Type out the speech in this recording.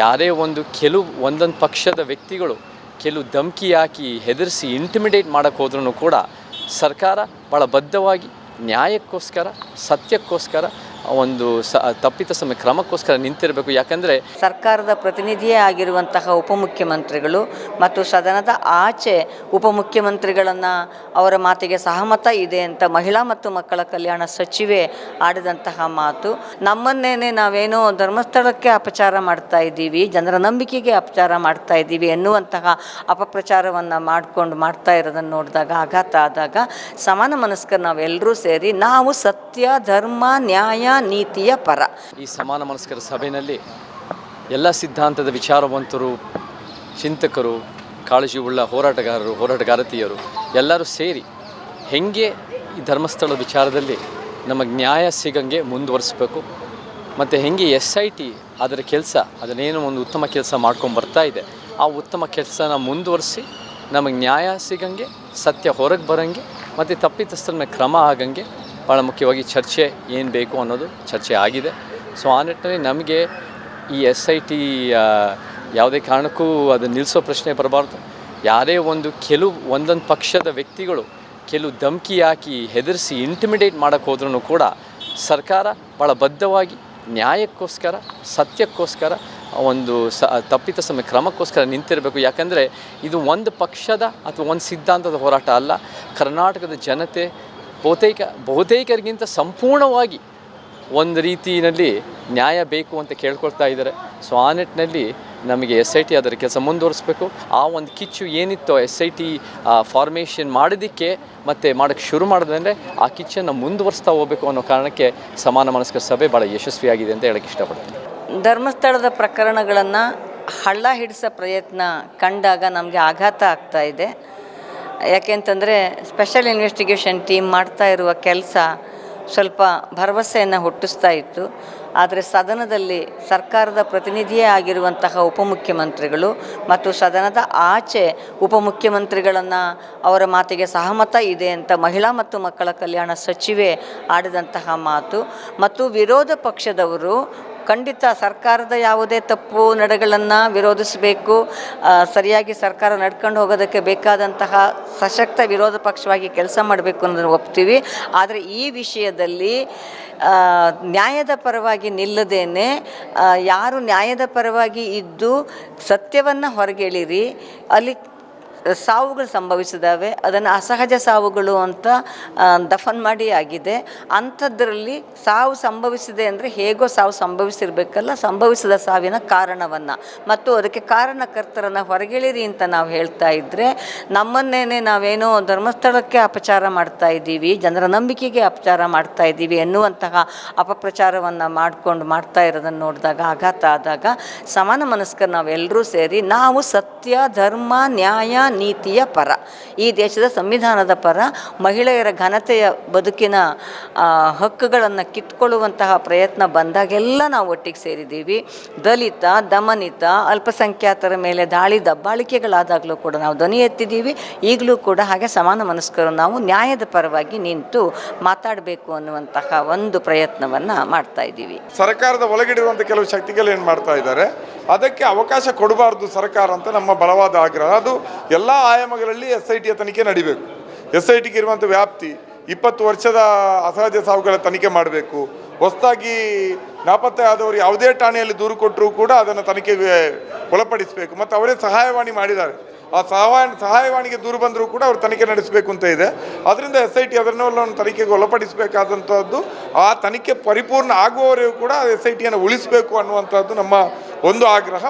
ಯಾರೇ ಒಂದು ಕೆಲವು ಒಂದೊಂದು ಪಕ್ಷದ ವ್ಯಕ್ತಿಗಳು ಕೆಲವು ಧಮಕಿ ಹಾಕಿ ಹೆದರಿಸಿ ಇಂಟಿಮಿಡೇಟ್ ಮಾಡೋಕ್ಕೆ ಹೋದ್ರೂ ಕೂಡ ಸರ್ಕಾರ ಭಾಳ ಬದ್ಧವಾಗಿ ನ್ಯಾಯಕ್ಕೋಸ್ಕರ, ಸತ್ಯಕ್ಕೋಸ್ಕರ ಒಂದು ಸ ಸಮಯ ಕ್ರಮಕ್ಕೋಸ್ಕರ ನಿಂತಿರಬೇಕು. ಯಾಕಂದರೆ ಸರ್ಕಾರದ ಪ್ರತಿನಿಧಿಯೇ ಆಗಿರುವಂತಹ ಉಪಮುಖ್ಯಮಂತ್ರಿಗಳು ಮತ್ತು ಸದನದ ಆಚೆ ಉಪಮುಖ್ಯಮಂತ್ರಿಗಳನ್ನು ಅವರ ಮಾತಿಗೆ ಸಹಮತ ಇದೆ ಅಂತ ಮಹಿಳಾ ಮತ್ತು ಮಕ್ಕಳ ಕಲ್ಯಾಣ ಸಚಿವೆ ಆಡಿದಂತಹ ಮಾತು. ನಮ್ಮನ್ನೇನೆ ನಾವೇನೋ ಧರ್ಮಸ್ಥಳಕ್ಕೆ ಅಪಚಾರ ಮಾಡ್ತಾ ಇದ್ದೀವಿ, ಜನರ ನಂಬಿಕೆಗೆ ಅಪಚಾರ ಮಾಡ್ತಾ ಇದ್ದೀವಿ ಎನ್ನುವಂತಹ ಅಪಪ್ರಚಾರವನ್ನು ಮಾಡಿಕೊಂಡು ಮಾಡ್ತಾ ಇರೋದನ್ನು ನೋಡಿದಾಗ ಆಘಾತ ಆದಾಗ ಸಮಾನ ಮನಸ್ಕರ ನಾವೆಲ್ಲರೂ ಸೇರಿ ನಾವು ಸತ್ಯ, ಧರ್ಮ, ನ್ಯಾಯ ನೀತಿಯ ಪರ. ಈ ಸಮಾನ ಮನಸ್ಕರ ಸಭೆಯಲ್ಲಿ ಎಲ್ಲ ಸಿದ್ಧಾಂತದ ವಿಚಾರವಂತರು, ಚಿಂತಕರು ಕಾಳಜಿ ಉಳ್ಳ ಹೋರಾಟಗಾರರು, ಹೋರಾಟಗಾರತಿಯರು ಎಲ್ಲರೂ ಸೇರಿ ಹೆಂಗೆ ಈ ಧರ್ಮಸ್ಥಳದ ವಿಚಾರದಲ್ಲಿ ನಮಗೆ ನ್ಯಾಯ ಸಿಗಂಗೆ ಮುಂದುವರಿಸಬೇಕು, ಮತ್ತು ಹೆಂಗೆ ಎಸ್ ಐ ಟಿ ಅದರ ಕೆಲಸ, ಅದನ್ನೇನು ಒಂದು ಉತ್ತಮ ಕೆಲಸ ಮಾಡ್ಕೊಂಡು ಬರ್ತಾ ಇದೆ, ಆ ಉತ್ತಮ ಕೆಲಸನ ಮುಂದುವರಿಸಿ ನಮಗೆ ನ್ಯಾಯ ಸಿಗಂಗೆ, ಸತ್ಯ ಹೊರಗೆ ಬರೋಂಗೆ, ಮತ್ತು ತಪ್ಪಿತಸ್ಥರ ಮೇಲೆ ಕ್ರಮ ಆಗಂಗೆ ಭಾಳ ಮುಖ್ಯವಾಗಿ ಚರ್ಚೆ ಏನು ಬೇಕು ಅನ್ನೋದು ಚರ್ಚೆ ಆಗಿದೆ. ಸೊ ಆ ನಿಟ್ಟಿನಲ್ಲಿ ನಮಗೆ ಈ ಎಸ್ ಐ ಟಿ ಯಾವುದೇ ಕಾರಣಕ್ಕೂ ಅದು ನಿಲ್ಲಿಸೋ ಪ್ರಶ್ನೆ ಬರಬಾರ್ದು. ಯಾರೇ ಒಂದು ಕೆಲವು ಒಂದೊಂದು ಪಕ್ಷದ ವ್ಯಕ್ತಿಗಳು ಕೆಲವು ಧಮಕಿ ಹಾಕಿ ಹೆದರಿಸಿ ಇಂಟಿಮಿಡೇಟ್ ಮಾಡೋಕ್ಕೆ ಹೋದ್ರೂ ಕೂಡ ಸರ್ಕಾರ ಭಾಳ ಬದ್ಧವಾಗಿ ನ್ಯಾಯಕ್ಕೋಸ್ಕರ, ಸತ್ಯಕ್ಕೋಸ್ಕರ ಒಂದು ಸ ತಪ್ಪಿತ ಸಮಯ ಕ್ರಮಕ್ಕೋಸ್ಕರ ನಿಂತಿರಬೇಕು. ಯಾಕಂದರೆ ಇದು ಒಂದು ಪಕ್ಷದ ಅಥವಾ ಒಂದು ಸಿದ್ಧಾಂತದ ಹೋರಾಟ ಅಲ್ಲ. ಕರ್ನಾಟಕದ ಜನತೆ ಬಹುತೇಕ, ಬಹುತೇಕರಿಗಿಂತ ಸಂಪೂರ್ಣವಾಗಿ ಒಂದು ರೀತಿಯಲ್ಲಿ ನ್ಯಾಯ ಬೇಕು ಅಂತ ಕೇಳ್ಕೊಳ್ತಾ ಇದ್ದಾರೆ. ಸೊ ಆ ನಿಟ್ಟಿನಲ್ಲಿ ನಮಗೆ ಎಸ್ ಐ ಟಿ ಅದರ ಕೆಲಸ ಮುಂದುವರಿಸಬೇಕು. ಆ ಒಂದು ಕಿಚ್ಚು ಏನಿತ್ತೋ ಎಸ್ ಐ ಟಿ ಫಾರ್ಮೇಷನ್ ಮಾಡೋದಕ್ಕೆ ಮತ್ತು ಮಾಡೋಕ್ಕೆ ಶುರು ಮಾಡೋದಂದರೆ ಆ ಕಿಚ್ಚನ್ನು ಮುಂದುವರಿಸ್ತಾ ಹೋಗಬೇಕು ಅನ್ನೋ ಕಾರಣಕ್ಕೆ ಸಮಾನ ಮನಸ್ಕ ಸಭೆ ಭಾಳ ಯಶಸ್ವಿಯಾಗಿದೆ ಅಂತ ಹೇಳಕ್ಕೆ ಇಷ್ಟಪಡ್ತೀನಿ. ಧರ್ಮಸ್ಥಳದ ಪ್ರಕರಣಗಳನ್ನು ಹಳ್ಳ ಹಿಡಿಸೋ ಪ್ರಯತ್ನ ಕಂಡಾಗ ನಮಗೆ ಆಘಾತ ಆಗ್ತಾ ಇದೆ. ಯಾಕೆಂತಂದರೆ ಸ್ಪೆಷಲ್ ಇನ್ವೆಸ್ಟಿಗೇಷನ್ ಟೀಮ್ ಮಾಡ್ತಾ ಇರುವ ಕೆಲಸ ಸ್ವಲ್ಪ ಭರವಸೆಯನ್ನು ಹುಟ್ಟಿಸ್ತಾ ಇತ್ತು. ಆದರೆ ಸದನದಲ್ಲಿ ಸರ್ಕಾರದ ಪ್ರತಿನಿಧಿಯೇ ಆಗಿರುವಂತಹ ಉಪಮುಖ್ಯಮಂತ್ರಿಗಳು ಮತ್ತು ಸದನದ ಆಚೆ ಉಪಮುಖ್ಯಮಂತ್ರಿಗಳನ್ನು ಅವರ ಮಾತಿಗೆ ಸಹಮತ ಇದೆ ಅಂತ ಮಹಿಳಾ ಮತ್ತು ಮಕ್ಕಳ ಕಲ್ಯಾಣ ಸಚಿವೆ ಆಡಿದಂತಹ ಮಾತು. ಮತ್ತು ವಿರೋಧ ಪಕ್ಷದವರು ಖಂಡಿತ ಸರ್ಕಾರದ ಯಾವುದೇ ತಪ್ಪು ನಡೆಗಳನ್ನು ವಿರೋಧಿಸಬೇಕು. ಸರಿಯಾಗಿ ಸರ್ಕಾರ ನಡ್ಕೊಂಡು ಹೋಗೋದಕ್ಕೆ ಬೇಕಾದಂತಹ ಸಶಕ್ತ ವಿರೋಧ ಪಕ್ಷವಾಗಿ ಕೆಲಸ ಮಾಡಬೇಕು ಅನ್ನೋದನ್ನು ಒಪ್ತೀವಿ. ಆದರೆ ಈ ವಿಷಯದಲ್ಲಿ ನ್ಯಾಯದ ಪರವಾಗಿ ನಿಲ್ಲದೇನೆ ಯಾರು ನ್ಯಾಯದ ಪರವಾಗಿ ಇದ್ದು ಸತ್ಯವನ್ನು ಹೊರಗೆಳಿರಿ. ಅಲ್ಲಿ ಸಾವುಗಳು ಸಂಭವಿಸಿದಾವೆ. ಅದನ್ನು ಅಸಹಜ ಸಾವುಗಳು ಅಂತ ದಫನ್ ಮಾಡಿ ಆಗಿದೆ. ಅಂಥದ್ರಲ್ಲಿ ಸಾವು ಸಂಭವಿಸಿದೆ ಅಂದರೆ ಹೇಗೋ ಸಾವು ಸಂಭವಿಸಿರಬೇಕಲ್ಲ, ಸಂಭವಿಸಿದ ಸಾವಿನ ಕಾರಣವನ್ನು. ಮತ್ತು ಅದಕ್ಕೆ ಕಾರಣಕರ್ತರನ್ನು ಹೊರಗೆಳಿರಿ ಅಂತ ನಾವು ಹೇಳ್ತಾ ಇದ್ದರೆ ನಮ್ಮನ್ನೇನೆ ನಾವೇನೋ ಧರ್ಮಸ್ಥಳಕ್ಕೆ ಅಪಚಾರ ಮಾಡ್ತಾ ಇದ್ದೀವಿ, ಜನರ ನಂಬಿಕೆಗೆ ಅಪಚಾರ ಮಾಡ್ತಾ ಇದ್ದೀವಿ ಎನ್ನುವಂತಹ ಅಪಪ್ರಚಾರವನ್ನು ಮಾಡಿಕೊಂಡು ಮಾಡ್ತಾ ಇರೋದನ್ನು ನೋಡಿದಾಗ, ಆಘಾತ ಆದಾಗ ಸಮಾನ ಮನಸ್ಕರು ನಾವೆಲ್ಲರೂ ಸೇರಿ ನಾವು ಸತ್ಯ, ಧರ್ಮ, ನ್ಯಾಯ ನೀತಿಯ ಪರ. ಈ ದೇಶದ ಸಂವಿಧಾನದ ಪರ ಮಹಿಳೆಯರ ಘನತೆಯ ಬದುಕಿನ ಹಕ್ಕುಗಳನ್ನು ಕಿತ್ಕೊಳ್ಳುವಂತಹ ಪ್ರಯತ್ನ ಬಂದಾಗೆಲ್ಲ ನಾವು ಒಟ್ಟಿಗೆ ಸೇರಿದ್ದೀವಿ. ದಲಿತ, ದಮನಿತ, ಅಲ್ಪಸಂಖ್ಯಾತರ ಮೇಲೆ ದಾಳಿ, ದಬ್ಬಾಳಿಕೆಗಳಾದಾಗಲೂ ಕೂಡ ನಾವು ಧ್ವನಿ ಎತ್ತಿದ್ದೀವಿ. ಈಗಲೂ ಕೂಡ ಹಾಗೆ ಸಮಾನ ಮನಸ್ಕರು ನಾವು ನ್ಯಾಯದ ಪರವಾಗಿ ನಿಂತು ಮಾತಾಡಬೇಕು ಅನ್ನುವಂತಹ ಒಂದು ಪ್ರಯತ್ನವನ್ನು ಮಾಡ್ತಾ ಇದ್ದೀವಿ. ಸರ್ಕಾರದ ಒಳಗಿಡಿರುವಂಥ ಕೆಲವು ಶಕ್ತಿಗಳು ಏನು ಮಾಡ್ತಾ ಇದ್ದಾರೆ? ಅದಕ್ಕೆ ಅವಕಾಶ ಕೊಡಬಾರ್ದು ಸರ್ಕಾರ ಅಂತ ನಮ್ಮ ಬಲವಾದ ಆಗ್ರಹ. ಅದು ಎಲ್ಲ ಆಯಾಮಗಳಲ್ಲಿ ಎಸ್ ಐ ಟಿಯ ತನಿಖೆ ನಡಿಬೇಕು. ಎಸ್ ಐ ಟಿಗೆ ಇರುವಂಥ ವ್ಯಾಪ್ತಿ ಇಪ್ಪತ್ತು ವರ್ಷದ ಅಸಹಜ ಸಾವುಗಳ ತನಿಖೆ ಮಾಡಬೇಕು. ಹೊಸದಾಗಿ ನಾಪತ್ತೆ ಆದವರು ಯಾವುದೇ ಠಾಣೆಯಲ್ಲಿ ದೂರು ಕೊಟ್ಟರೂ ಕೂಡ ಅದನ್ನು ತನಿಖೆಗೆ ಒಳಪಡಿಸಬೇಕು. ಮತ್ತು ಅವರೇ ಸಹಾಯವಾಣಿ ಮಾಡಿದ್ದಾರೆ. ಆ ಸಹಾಯ ಸಹಾಯವಾಣಿಗೆ ದೂರು ಬಂದರೂ ಕೂಡ ಅವರು ತನಿಖೆ ನಡೆಸಬೇಕು ಅಂತ ಇದೆ. ಅದರಿಂದ ಎಸ್ ಐ ಟಿ ಅದನ್ನೆಲ್ಲ ತನಿಖೆಗೆ ಒಳಪಡಿಸಬೇಕಾದಂಥದ್ದು ಆ ತನಿಖೆ ಪರಿಪೂರ್ಣ ಆಗುವವರೆಗೂ ಕೂಡ ಎಸ್ ಐ ಟಿಯನ್ನು ಉಳಿಸಬೇಕು ಅನ್ನುವಂಥದ್ದು ನಮ್ಮ ಒಂದು ಆಗ್ರಹ.